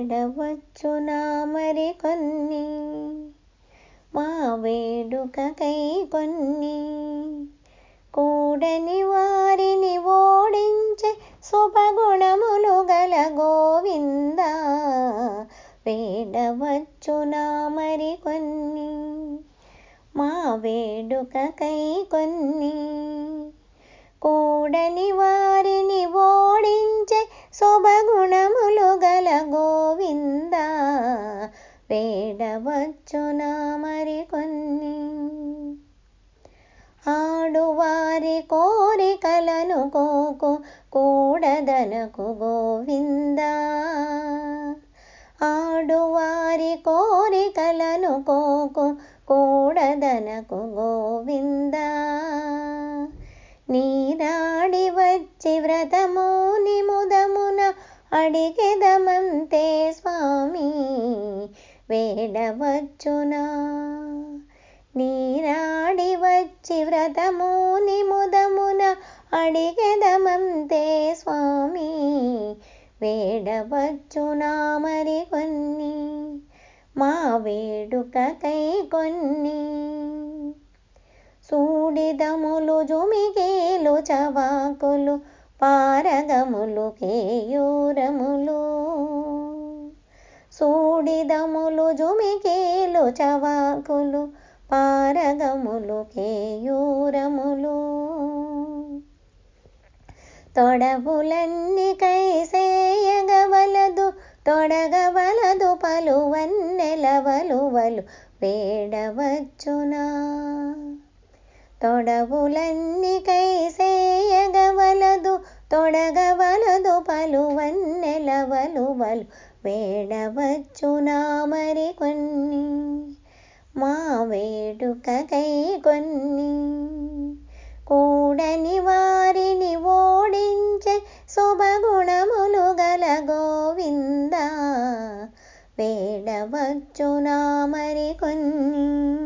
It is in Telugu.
వేడవచ్చునా మరి కొన్ని? మా వేడుకకై కొన్ని. కూడని వారిని ఓడించే శుభగుణములు గల గోవింద? వేడవచ్చునా మరి కొన్ని? మా వేడుకకై కొన్ని. కూడని వారిని ఓడించే శుభ వేడవచ్చునా మరి కొన్ని. ఆడువారి కోరికలను కోకు కూడదనకు గోవింద. ఆడువారి కోరికలను కోకు కూడదనకు గోవింద. నీరాడి వచ్చి వ్రతము నిముదమున అడిగెదమంతే స్వామీ. వేడవచ్చునా? నీరాడి వచ్చి వ్రతముని ముదమున అడిగెదమంతే స్వామి. వేడవచ్చునా మరి కొన్ని? మా వేడుకకై కొన్ని. సూడిదములు జుమిగేలు చవాకులు పారగములు కేయూరములు సూడిదములు జుమిగేలు చవాకులు పారగములు కేయూరములు. తొడవులన్నీ కైసేయగవలదు తొడగవలదు పలువన్నెలవలువలు వేడవచ్చునా. తొడవులన్నీ కైసేయ పలువన్నెలవలువలు వేడవచ్చునా మరి కొన్ని మా వేడుకకై కొన్ని. కూడని వారిని ఓడించే శుభగుణములు గల గోవింద వేడవచ్చునా మరి కొన్ని.